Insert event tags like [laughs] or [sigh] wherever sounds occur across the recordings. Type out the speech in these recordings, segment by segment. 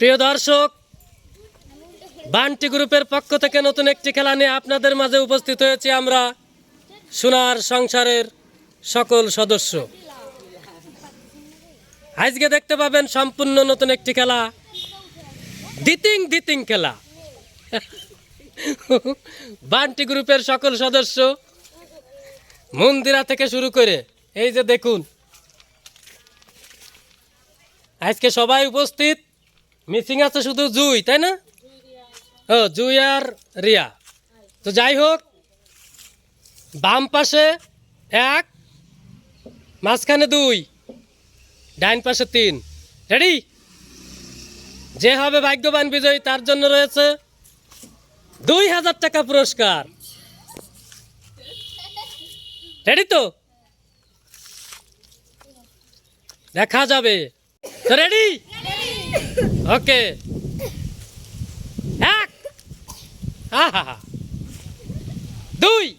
প্রিয় দর্শক, বান্টি গ্রুপের পক্ষ থেকে নতুন একটি খেলা নিয়ে আপনাদের মাঝে উপস্থিত হয়েছি আমরা, সোনার সংসারের সকল সদস্য। আজকে দেখতে পাবেন সম্পূর্ণ নতুন একটি খেলা। দিতিং দিতিং খেলা। বান্টি গ্রুপের সকল সদস্য মন্দিরা থেকে শুরু করে, এই যে দেখুন, আজকে সবাই উপস্থিত। মিসিং আছে শুধু জুই, তাই না? ও, জুই আর রিয়া। তো যাই হোক, বাম পাশে এক, মাঝখানে দুই, ডাইন পাশে তিন। রেডি যে হবে ভাগ্যবান বিজয়ী, তার জন্য রয়েছে দুই হাজার টাকা পুরস্কার। রেডি তো? দেখা যাবে। Ready okay. এক। আহা দুই।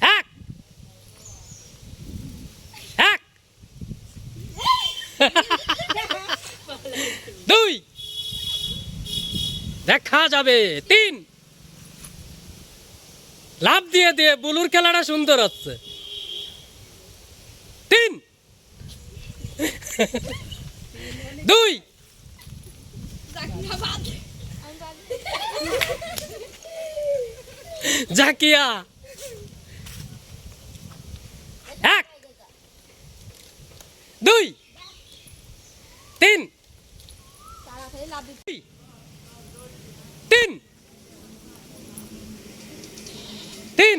এক। এক। দুই। দেখা যাবে। তিন। লাভ দিয়ে দিয়ে বুলুর খেলাটা সুন্দর হচ্ছে। তিন। দুই। জাকিয়া। এক দুই তিন। তিন। তিন।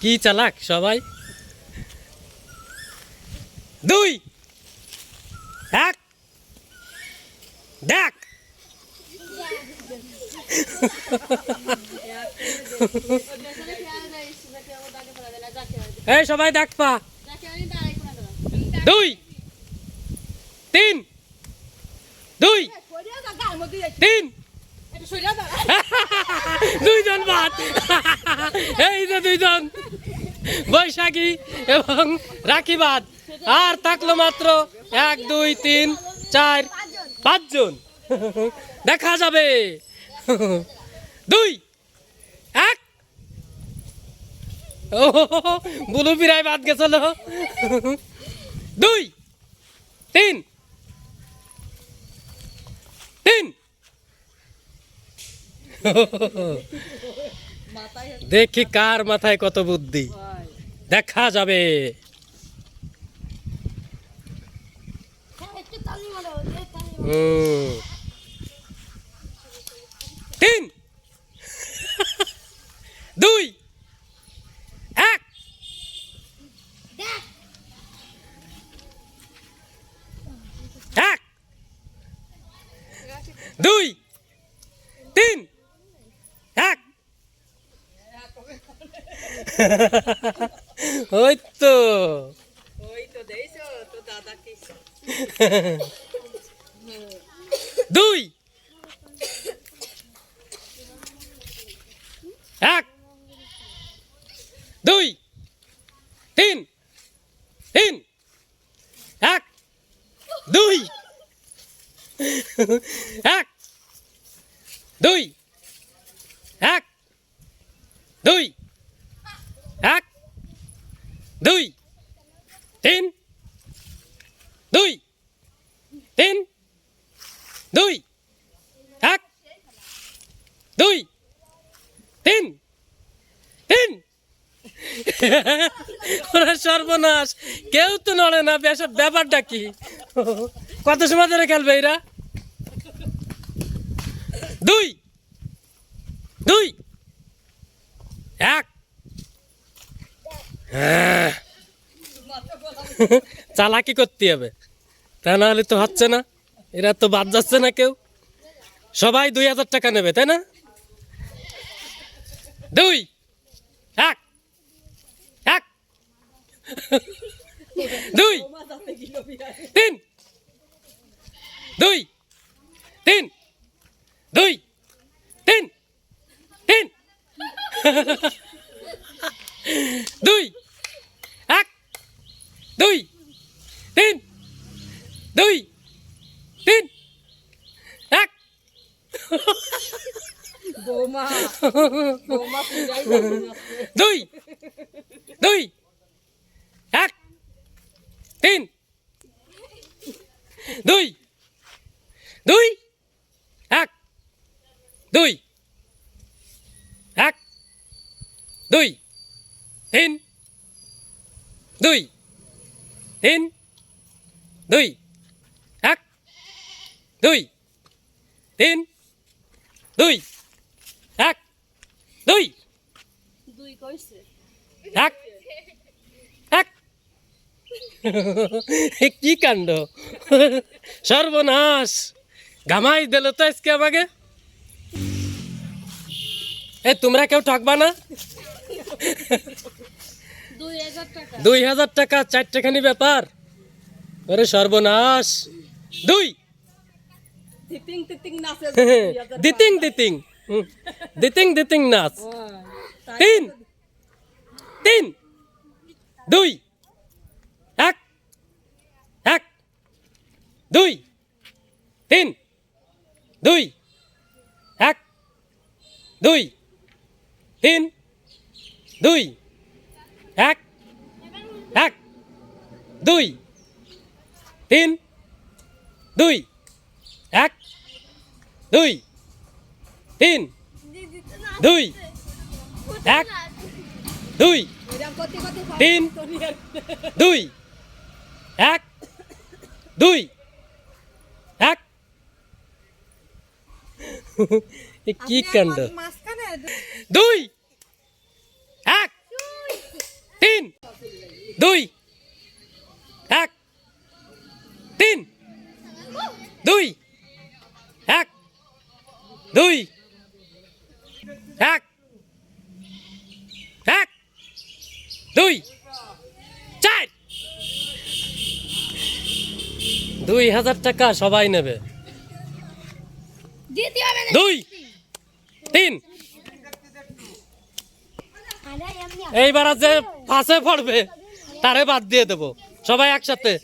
কি চালাক সবাই? দুই এক দেখ এই সবাই দেখ পা দুই, তিন দুই, তিন। দুইজন বাদ। এই যে দুইজন। বৈশাখী এবং রাখি রাখিবাদ আর থাকল মাত্র এক, দুই, তিন, চার, পাঁচজন। দেখা যাবে। দুই এক ও [laughs] বুলু পিরাই বাদ গেছিল। দুই তিন। তিন। দেখি কার মাথায় কত বুদ্ধি। দেখা যাবে। হুম। তিন দুই এক এক দুই তিন এক ওই তো ওই তো দেখছ তো দাদা কি দুই। এক। দুই। তিন। তিন। এক। দুই এক দুই এক দুই তিন। দুই। তিন। দুই। এক। দুই। তিন। তিন। ওরা সর্বনাশ। কেউ তো নড়ে না বেশ ব্যাপারটা কি? কত সময় ধরে খেলবে এরা? দুই। দুই। এক। হ্যাঁ। [laughs] চালাকি করতে হবে। তা না হলে তো হচ্ছে না। এরা তো বাদ যাচ্ছে না কেউ। সবাই দুই হাজার টাকা নেবে, তাই না? দুই, এক এক, [laughs] দুই, তিন দুই তিন দুই, তিন তিন, [laughs] দুই এক দুই তিন দুই তিন এক বৌমা বৌমা পূজাই যাবে না। দুই দুই এক তিন দুই দুই এক দুই এক দুই তিন দুই তিন দুই এক দুই তিন দুই এক দুই। দুই কইছে। এক। এক। [laughs] কি কাণ্ড? সর্বনাশ। ঘামাই দিল তো আজকে আমাকে। এ তোমরা কেউ ঠকবা না? দুই হাজার টাকা। চারটেখানি ব্যাপার। ওরে সর্বনাশ। দুই। [laughs] দিতিং দিতিং। দিতিং দিতিং নাচ। তিন। তিন। দুই। এক। এক। দুই। তিন। দুই। এক। দুই। তিন। দুই। এক। এক। দুই। তিন। দুই। এক। দুই। তিন দুই এক দুই তিন দুই এক দুই এক। কি কাণ্ড? দুই এক তিন দুই এক তিন দুই এক দুই এক। এক। দুই। চার। দুই হাজার টাকা সবাই নেবে। দুই। তিন। এইবার যে ফাঁসে পড়বে তারে বাদ দিয়ে দেবো। সবাই একসাথে।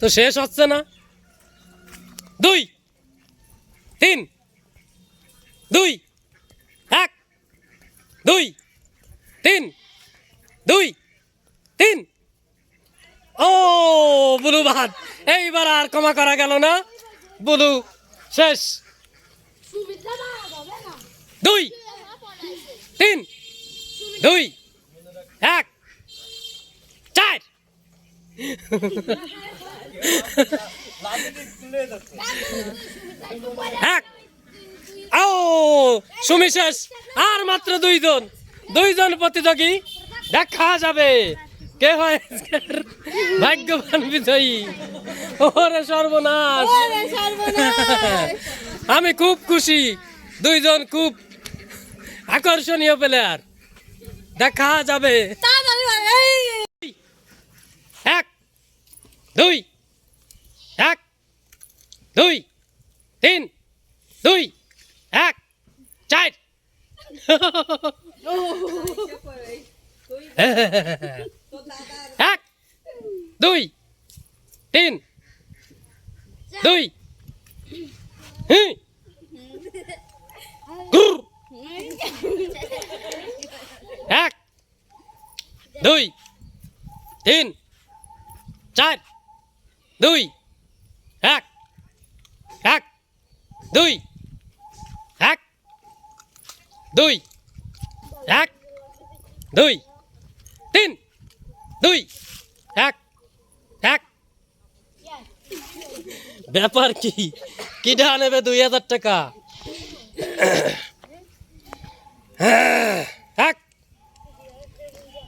তো শেষ হচ্ছে না। দুই। তিন। দুই, এক, দুই, তিন দুই, তিন। ও, বুলু ভাত। এইবার আর ক্ষমা করা গেল না। বুলু, শেষ। দুই, তিন, দুই, এক, চার। এক ও সুমি শেষ। আর মাত্র দুইজন। দুইজন প্রতিযোগী। দেখা যাবে। কে হয় ভাগ্যবান বিজয়ী? ওরে সর্বনাশ। আমি খুব খুশি। দুইজন খুব আকর্ষণীয় প্লেয়ার দেখা যাবে। এক দুই এক দুই তিন দুই। এক চার এক দুই তিন দুই হুম গুর এক দুই তিন চার দুই এক এক দুই এক দুই, এক, দুই, তিন, দুই, এক এক। ব্যাপার কি? কিটা নেবে দুই হাজার টাকা? এক,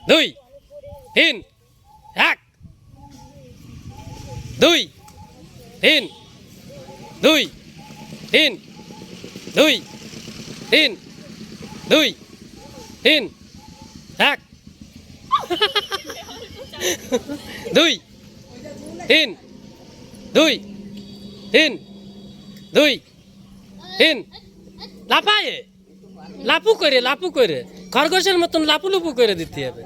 দুই, তিন, এক, দুই, তিন দুই তিন দুই, তিন। দুই, তিন, এক। দুই, তিন দুই তিন দুই, তিন। লাফায়ে। লাপু করে লাপু করে। খরগোশের মতন লাপু লুপু করে দিতে হবে।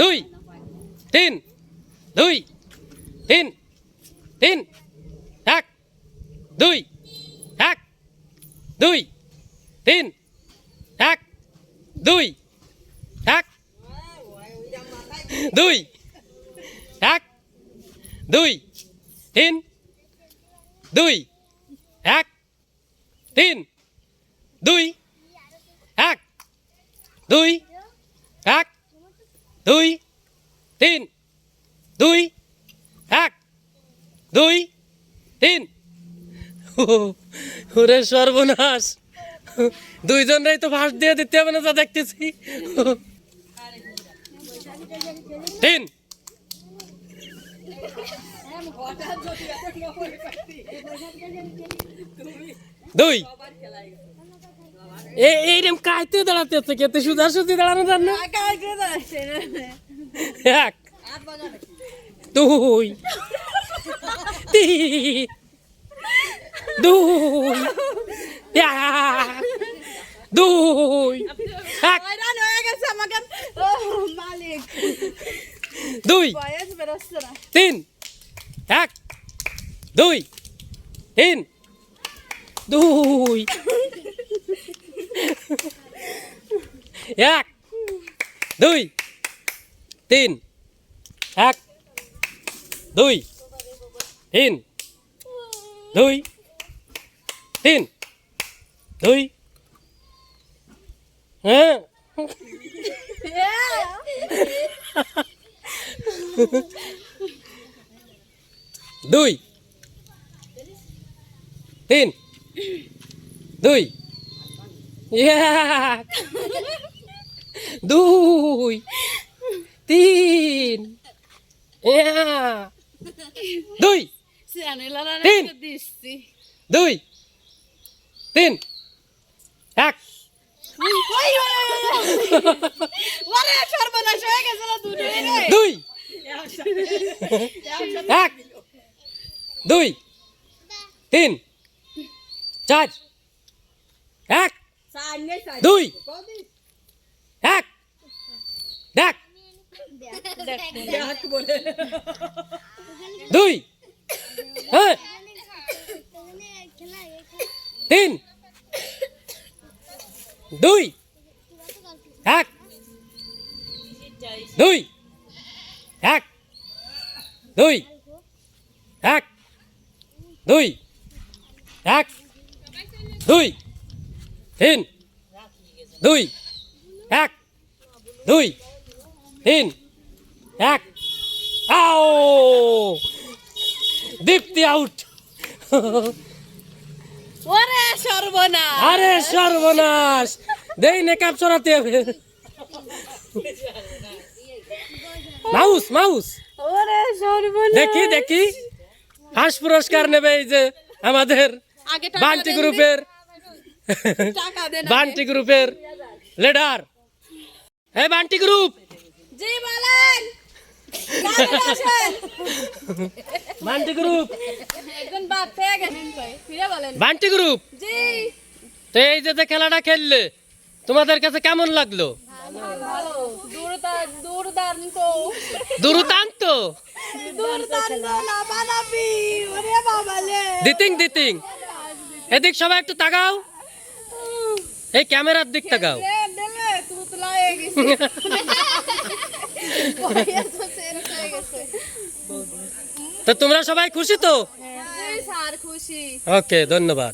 দুই, তিন দুই, তিন তিন, এক, দুই এক, দুই, তিন। দুই এক দুই এক দুই, তিন। দুই, এক। তিন। দুই, এক। দুই এক। দুই, তিন। দুই, এক। দুই, তিন। ওরে সর্বনাশ। দুইজনরাই তো ফাঁস দিয়ে দিতে হবে না যা দেখতেছি। তিন দুই। এই এইরকম কাইতে দাঁড়াতে হচ্ছে কেতে সুদা সুদি দাঁড়ানো যান না। এক। দুই। তিন। দুই। এক। দুই এক। হয়রান হয়ে গেছে আমাকে। মালিক। দুই। তিন এক দুই তিন। দুই। এক দুই তিন। এক দুই তিন। দুই তিন। দুই হ্যাঁ। দুই। তিন। দুই। দুই। তিন। দুই। তিন। দুই। তিন। এক। দুই এক দুই তিন চার এক দুই এক দেখ দুই হ্যাঁ তিন দুই। এক। দুই। এক। দুই। এক। দুই। এক। দুই। তিন। দুই। এক। দুই। তিন। এক। আও! দীপ্তি আউট সর্বনাশ। আরে সর্বনাশ। দেই নে কাপ চড়াতে হবে। Mouse mouse. ওরে সর্বনাশ। দেখি দেখি। হাঁস পুরস্কার নেবে এই যে আমাদের বান্টি গ্রুপের। বান্টি গ্রুপের লিডার। হ্যাঁ বান্টি গ্রুপ। জি বলেন। [laughs] বান্টি গ্রুপ। একজন বাদ পেয়ে গেছেন ফিরে বলেন। বান্টি গ্রুপ। জি। তো এই যে যে খেলাটা খেললে তোমাদের কাছে কেমন লাগল? দূরদান্ত দুরুতান্ত। দিতিং দিতিং। এদিক সবাই একটু তাকাও। এই ক্যামেরার দিক তাকাও। [laughs] তো তোমরা সবাই খুশি তো? স্যার খুশি। ওকে ধন্যবাদ।